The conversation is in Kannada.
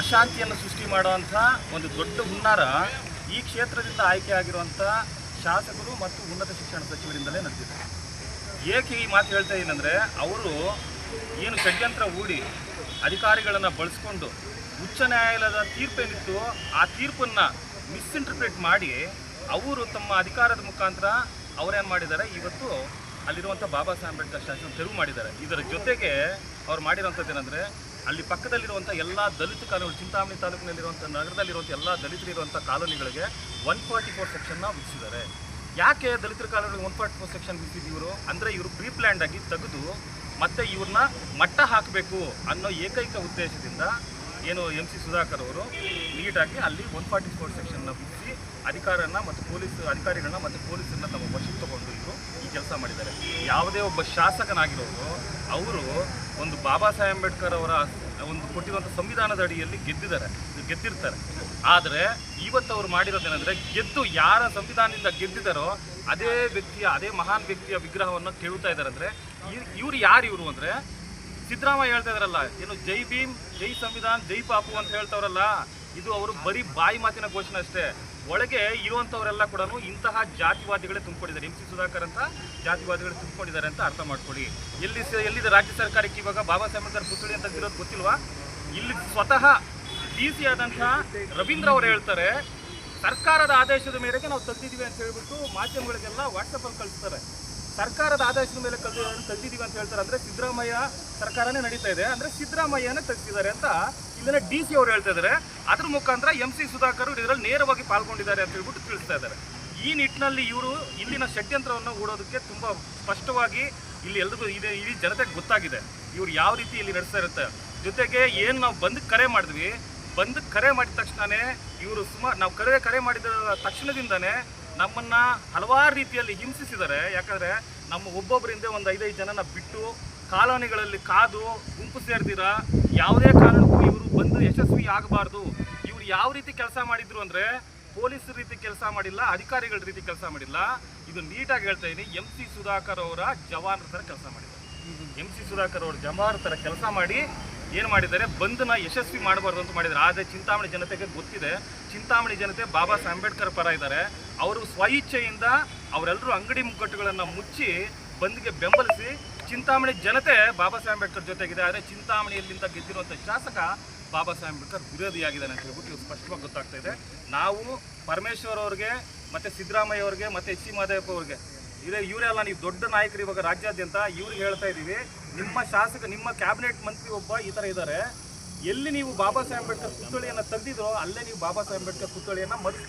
ಅಶಾಂತಿಯನ್ನು ಸೃಷ್ಟಿ ಮಾಡುವಂಥ ಒಂದು ದೊಡ್ಡ ಹುನ್ನಾರ ಈ ಕ್ಷೇತ್ರದಿಂದ ಆಯ್ಕೆ ಆಗಿರುವಂಥ ಶಾಸಕರು ಮತ್ತು ಉನ್ನತ ಶಿಕ್ಷಣ ಸಚಿವರಿಂದಲೇ ನಡೆದಿದೆ. ಏಕೆ ಈ ಮಾತು ಹೇಳ್ತಾ ಏನಂದರೆ ಅವರು ಏನು ಷಡ್ಯಂತ್ರ ಹೂಡಿ ಅಧಿಕಾರಿಗಳನ್ನು ಬಳಸ್ಕೊಂಡು ಉಚ್ಚ ನ್ಯಾಯಾಲಯದ ತೀರ್ಪೇನಿತ್ತು ಆ ತೀರ್ಪನ್ನು ಮಿಸ್ಇಂಟರ್ಪ್ರಿಟ್ ಮಾಡಿ ಅವರು ತಮ್ಮ ಅಧಿಕಾರದ ಮುಖಾಂತರ ಅವರೇನು ಮಾಡಿದ್ದಾರೆ? ಇವತ್ತು ಅಲ್ಲಿರುವಂಥ ಬಾಬಾ ಸಾಹೇಬ್ ಅಂಬೇಡ್ಕರ್ ಶಾಸನ ತೆರವು ಮಾಡಿದ್ದಾರೆ. ಇದರ ಜೊತೆಗೆ ಅವ್ರು ಮಾಡಿರೋಂಥದ್ದು ಏನಂದರೆ ಅಲ್ಲಿ ಪಕ್ಕದಲ್ಲಿರುವಂಥ ಎಲ್ಲ ದಲಿತ ಕಾಲೋನಿ, ಚಿಂತಾಮಣಿ ತಾಲೂಕಿನಲ್ಲಿರುವಂಥ ನಗರದಲ್ಲಿರುವಂಥ ಎಲ್ಲ ದಲಿತರಿರುವಂಥ ಕಾಲೋನಿಗಳಿಗೆ ಒನ್ ಫಾರ್ಟಿ ಫೋರ್ ಸೆಕ್ಷನ್ನ ವಿಧಿಸಿದ್ದಾರೆ ಯಾಕೆ ದಲಿತರ ಕಾಲೋನಿಗೆ ಒನ್ ಫಾರ್ಟಿ ಫೋರ್ ಸೆಕ್ಷನ್ ವಿಧಿಸಿದ್ದು ಇವರು? ಅಂದರೆ ಇವರು ಪ್ರೀ ಪ್ಲ್ಯಾಂಡ್ ಆಗಿ ತೆಗೆದು ಮತ್ತೆ ಇವ್ರನ್ನ ಮಟ್ಟ ಹಾಕಬೇಕು ಅನ್ನೋ ಏಕೈಕ ಉದ್ದೇಶದಿಂದ ಏನು ಎಂ ಸಿ ಸುಧಾಕರ್ ಅವರು ನೀಟಾಗಿ ಅಲ್ಲಿ ಒನ್ ಫಾರ್ಟಿ ಫೋರ್ ಸೆಕ್ಷನ್ನ ವಿಧಿಸಿ ಅಧಿಕಾರನ ಮತ್ತು ಪೊಲೀಸ್ ಅಧಿಕಾರಿಗಳನ್ನ ಮತ್ತು ಪೊಲೀಸರನ್ನ ತಮ್ಮ ವಶಕ್ಕೆ ತಗೊಂಡು ಇವರು ಈ ಕೆಲಸ ಮಾಡಿದ್ದಾರೆ. ಯಾವುದೇ ಒಬ್ಬ ಶಾಸಕನಾಗಿರೋರು ಅವರು ಒಂದು ಬಾಬಾ ಸಾಹೇಬ್ ಅಂಬೇಡ್ಕರ್ ಅವರ ಒಂದು ಕೊಟ್ಟಿರುವಂಥ ಸಂವಿಧಾನದ ಅಡಿಯಲ್ಲಿ ಗೆದ್ದಿದ್ದಾರೆ, ಗೆದ್ದಿರ್ತಾರೆ. ಆದರೆ ಇವತ್ತು ಅವರು ಮಾಡಿರೋದೇನೆಂದರೆ ಗೆದ್ದು ಯಾರ ಸಂವಿಧಾನದಿಂದ ಗೆದ್ದಿದ್ದಾರೋ ಅದೇ ವ್ಯಕ್ತಿಯ, ಅದೇ ಮಹಾನ್ ವ್ಯಕ್ತಿಯ ವಿಗ್ರಹವನ್ನು ಕೇಳ್ತಾ ಇದ್ದಾರೆ ಅಂದರೆ ಇವ್ರು ಯಾರು ಇವರು ಅಂದರೆ ಸಿದ್ದರಾಮಯ್ಯ ಹೇಳ್ತಾ ಇದಾರಲ್ಲ ಏನು ಜೈ ಭೀಮ್, ಜೈ ಸಂವಿಧಾನ್, ಜೈ ಪಾಪು ಅಂತ ಹೇಳ್ತಾವ್ರಲ್ಲ, ಇದು ಅವರು ಬರೀ ಬಾಯಿ ಮಾತಿನ ಘೋಷಣೆ ಅಷ್ಟೇ. ಒಳಗೆ ಇರುವಂಥವರೆಲ್ಲ ಕೂಡ ಇಂತಹ ಜಾತಿವಾದಿಗಳೇ ತುಂಬಿಕೊಂಡಿದ್ದಾರೆ. ಎಂ ಸಿ ಸುಧಾಕರ್ ಅಂತ ಜಾತಿವಾದಿಗಳು ತುಂಬಿಕೊಂಡಿದ್ದಾರೆ ಅಂತ ಅರ್ಥ ಮಾಡ್ಕೊಳ್ಳಿ. ಎಲ್ಲಿ ಎಲ್ಲಿದೆ ರಾಜ್ಯ ಸರ್ಕಾರಕ್ಕೆ ಇವಾಗ ಬಾಬಾ ಸಾಹೇಬ್ ಅಂಬೇಡ್ಕರ್ ಅಂತ ಇರೋದು ಗೊತ್ತಿಲ್ವಾ? ಇಲ್ಲಿ ಸ್ವತಃ ಡಿ ಸಿ ಆದಂತಹ ರವೀಂದ್ರ ಅವರು ಹೇಳ್ತಾರೆ, ಸರ್ಕಾರದ ಆದೇಶದ ಮೇರೆಗೆ ನಾವು ತಂದಿದ್ದೀವಿ ಅಂತ ಹೇಳ್ಬಿಟ್ಟು ಮಾಧ್ಯಮಗಳಿಗೆಲ್ಲ ವಾಟ್ಸಪ್ಪಲ್ಲಿ ಕಳಿಸ್ತಾರೆ. ಸರ್ಕಾರದ ಆದೇಶದ ಮೇಲೆ ಕಲ್ ತಂದಿದ್ದೀವಿ ಅಂತ ಹೇಳ್ತಾರೆ. ಅಂದ್ರೆ ಸಿದ್ದರಾಮಯ್ಯ ಸರ್ಕಾರನೇ ನಡೀತಾ ಇದೆ. ಅಂದ್ರೆ ಸಿದ್ದರಾಮಯ್ಯನೇ ತಗ್ಸಿದ್ದಾರೆ ಅಂತ ಇಲ್ಲಿನ ಡಿ ಸಿ ಅವರು ಹೇಳ್ತಾ ಇದ್ದಾರೆ. ಅದ್ರ ಮುಖಾಂತರ ಎಂ ಸಿ ಸುಧಾಕರ್ ಇದರಲ್ಲಿ ನೇರವಾಗಿ ಪಾಲ್ಗೊಂಡಿದ್ದಾರೆ ಅಂತ ಹೇಳ್ಬಿಟ್ಟು ತಿಳಿಸ್ತಾ ಇದ್ದಾರೆ. ಈ ನಿಟ್ಟಿನಲ್ಲಿ ಇವರು ಇಲ್ಲಿನ ಷಡ್ಯಂತ್ರವನ್ನು ಹೂಡೋದಕ್ಕೆ ತುಂಬ ಸ್ಪಷ್ಟವಾಗಿ ಇಲ್ಲಿ ಎಲ್ರಿಗೂ ಇದೆ ಇಲ್ಲಿ ಜನತೆಗೆ ಗೊತ್ತಾಗಿದೆ. ಇವ್ರು ಯಾವ ರೀತಿ ಇಲ್ಲಿ ನಡೆಸ್ತಾ ಇರುತ್ತೆ. ಜೊತೆಗೆ ಏನು ನಾವು ಬಂದು ಕರೆ ಮಾಡಿದ್ವಿ, ಬಂದು ಕರೆ ಮಾಡಿದ ತಕ್ಷಣನೇ ಇವರು ಸುಮಾರು ನಾವು ಕರೆ ಕರೆ ಮಾಡಿದ ತಕ್ಷಣದಿಂದನೇ ನಮ್ಮನ್ನ ಹಲವಾರು ರೀತಿಯಲ್ಲಿ ಹಿಂಸಿಸಿದ್ದಾರೆ. ಯಾಕಂದ್ರೆ ನಮ್ಮ ಒಬ್ಬೊಬ್ಬರಿಂದ ಒಂದು ಐದೈದು ಜನನ ಬಿಟ್ಟು ಕಾಲೋನಿಗಳಲ್ಲಿ ಕಾದು ಗುಂಪು ಸೇರ್ದಿರ, ಯಾವುದೇ ಕಾರಣಕ್ಕೂ ಇವರು ಬಂದು ಯಶಸ್ವಿ ಆಗಬಾರ್ದು. ಇವ್ರು ಯಾವ ರೀತಿ ಕೆಲಸ ಮಾಡಿದ್ರು ಅಂದ್ರೆ ಪೊಲೀಸ್ ರೀತಿ ಕೆಲಸ ಮಾಡಿಲ್ಲ, ಅಧಿಕಾರಿಗಳ ರೀತಿ ಕೆಲಸ ಮಾಡಿಲ್ಲ. ಇದು ನೀಟಾಗಿ ಹೇಳ್ತಾ ಇದ್ದೀನಿ ಎಂ ಸಿ ಸುಧಾಕರ್ ಅವರ ಜವಾನರ ಥರ ಕೆಲಸ ಮಾಡಿದ್ದಾರೆ. ಎಂ ಸಿ ಸುಧಾಕರ್ ಅವರು ಜವಾನರ ಥರ ಕೆಲಸ ಮಾಡಿ ಏನು ಮಾಡಿದ್ದಾರೆ? ಬಂದನ ಯಶಸ್ವಿ ಮಾಡಬಾರ್ದು ಅಂತ ಮಾಡಿದ್ದಾರೆ. ಆದರೆ ಚಿಂತಾಮಣಿ ಜನತೆಗೆ ಗೊತ್ತಿದೆ. ಚಿಂತಾಮಣಿ ಜನತೆ ಬಾಬಾ ಸಾಹೇಬ್ ಅಂಬೇಡ್ಕರ್ ಪರ ಇದ್ದಾರೆ. ಅವರು ಸ್ವಇಚ್ಛೆಯಿಂದ ಅವರೆಲ್ಲರೂ ಅಂಗಡಿ ಮುಗ್ಗಟ್ಟುಗಳನ್ನು ಮುಚ್ಚಿ ಬಂದ್ಗೆ ಬೆಂಬಲಿಸಿ ಚಿಂತಾಮಣಿ ಜನತೆ ಬಾಬಾ ಸಾಹೇಬ್ ಅಂಬೇಡ್ಕರ್ ಜೊತೆಗಿದೆ. ಆದರೆ ಚಿಂತಾಮಣಿಯಲ್ಲಿಂದ ಗೆದ್ದಿರುವಂಥ ಶಾಸಕ ಬಾಬಾ ಸಾಹೇಬ್ ಅಂಬೇಡ್ಕರ್ ವಿರೋಧಿಯಾಗಿದ್ದಾನೆ ಅಂತ ಹೇಳ್ಬಿಟ್ಟು ಸ್ಪಷ್ಟವಾಗಿ ಗೊತ್ತಾಗ್ತಾ ಇದೆ. ನಾವು ಪರಮೇಶ್ವರ್ ಅವ್ರಿಗೆ, ಮತ್ತು ಸಿದ್ದರಾಮಯ್ಯ ಅವ್ರಿಗೆ, ಮತ್ತೆ ಎಚ್ ಸಿ ಮಹದೇವಪ್ಪ ಅವ್ರಿಗೆ, ಇದೇ ಇವರೆಲ್ಲ ನೀವು ದೊಡ್ಡ ನಾಯಕರು ಇವಾಗ ರಾಜ್ಯಾದ್ಯಂತ ಇವ್ರಿಗೆ ಹೇಳ್ತಾ ಇದ್ದೀವಿ ನಿಮ್ಮ ಶಾಸಕ, ನಿಮ್ಮ ಕ್ಯಾಬಿನೆಟ್ ಮಂತ್ರಿ ಒಬ್ಬ ಈ ಥರ ಇದ್ದಾರೆ. ಎಲ್ಲಿ ನೀವು ಬಾಬಾ ಸಾಹೇಬ್ ಅಂಬೇಡ್ಕರ್ ಪುತ್ಥಳಿಯನ್ನು ತೆಗೆದಿದ್ರೋ, ಅಲ್ಲೇ ನೀವು ಬಾಬಾ ಸಾಹೇಬ್ ಅಂಬೇಡ್ಕರ್ ಪುತ್ಥಳಿಯನ್ನು ಮರುಸ್ಥಾಪನೆ